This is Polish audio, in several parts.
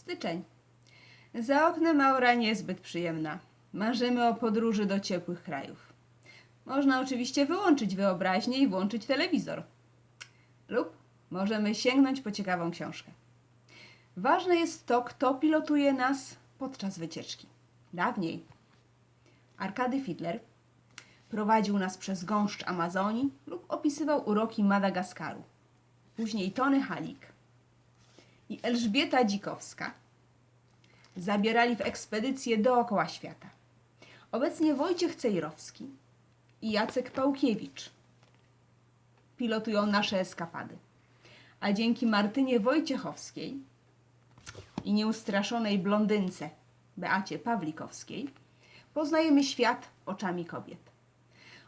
Styczeń. Za oknem aura niezbyt przyjemna. Marzymy o podróży do ciepłych krajów. Można oczywiście wyłączyć wyobraźnię i włączyć telewizor. Lub możemy sięgnąć po ciekawą książkę. Ważne jest to, kto pilotuje nas podczas wycieczki. Dawniej Arkady Fidler prowadził nas przez gąszcz Amazonii lub opisywał uroki Madagaskaru. Później Tony Halik i Elżbieta Dzikowska zabierali w ekspedycję dookoła świata. Obecnie Wojciech Cejrowski i Jacek Pałkiewicz pilotują nasze eskapady. A dzięki Martynie Wojciechowskiej i nieustraszonej blondynce Beacie Pawlikowskiej poznajemy świat oczami kobiet.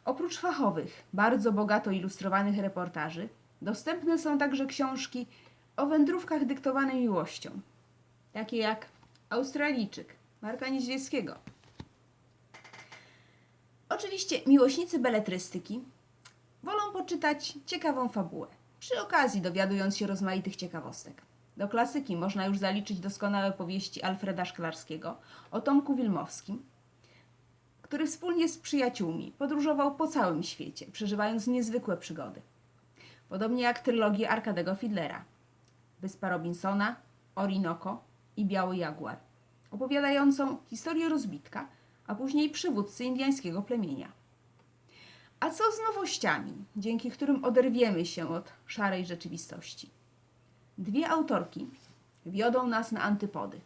Oprócz fachowych, bardzo bogato ilustrowanych reportaży, dostępne są także książki o wędrówkach dyktowane miłością, takie jak Australijczyk Marka Niedźwieckiego. Oczywiście miłośnicy beletrystyki wolą poczytać ciekawą fabułę, przy okazji dowiadując się rozmaitych ciekawostek. Do klasyki można już zaliczyć doskonałe powieści Alfreda Szklarskiego o Tomku Wilmowskim, który wspólnie z przyjaciółmi podróżował po całym świecie, przeżywając niezwykłe przygody. Podobnie jak trylogię Arkadego Fidlera, Wyspa Robinsona, Orinoco i Biały Jaguar, opowiadającą historię rozbitka, a później przywódcy indyjskiego plemienia. A co z nowościami, dzięki którym oderwiemy się od szarej rzeczywistości? Dwie autorki wiodą nas na antypody.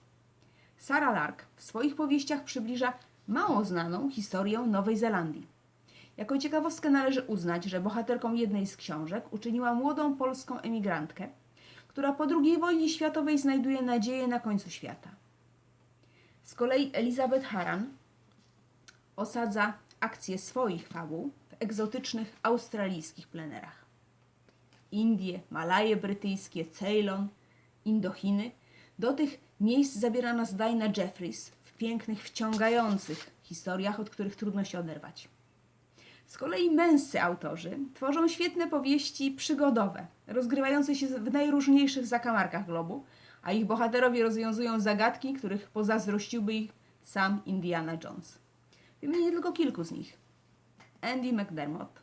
Sarah Lark w swoich powieściach przybliża mało znaną historię Nowej Zelandii. Jako ciekawostkę należy uznać, że bohaterką jednej z książek uczyniła młodą polską emigrantkę, która po II wojnie światowej znajduje nadzieję na końcu świata. Z kolei Elizabeth Haran osadza akcje swoich fabuł w egzotycznych australijskich plenerach. Indie, Malaje brytyjskie, Ceylon, Indochiny. Do tych miejsc zabiera nas Dinah Jeffries w pięknych, wciągających historiach, od których trudno się oderwać. Z kolei męscy autorzy tworzą świetne powieści przygodowe, rozgrywające się w najróżniejszych zakamarkach globu, a ich bohaterowie rozwiązują zagadki, których pozazdrościłby ich sam Indiana Jones. Wymienię tylko kilku z nich. Andy McDermott,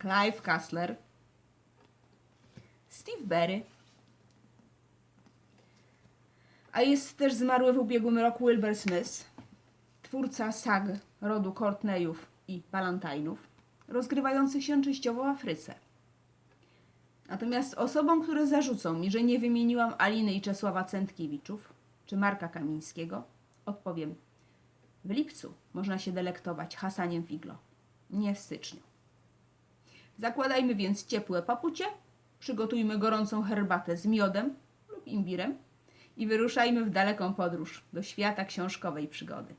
Clive Cussler, Steve Berry, a jest też zmarły w ubiegłym roku Wilbur Smith, twórca sag rodu Courtneyów i Balantainów, rozgrywających się częściowo w Afryce. Natomiast osobom, które zarzucą mi, że nie wymieniłam Aliny i Czesława Centkiewiczów czy Marka Kamińskiego, odpowiem: W lipcu można się delektować hasaniem figlo, nie w styczniu. Zakładajmy więc ciepłe papucie, przygotujmy gorącą herbatę z miodem lub imbirem i wyruszajmy w daleką podróż do świata książkowej przygody.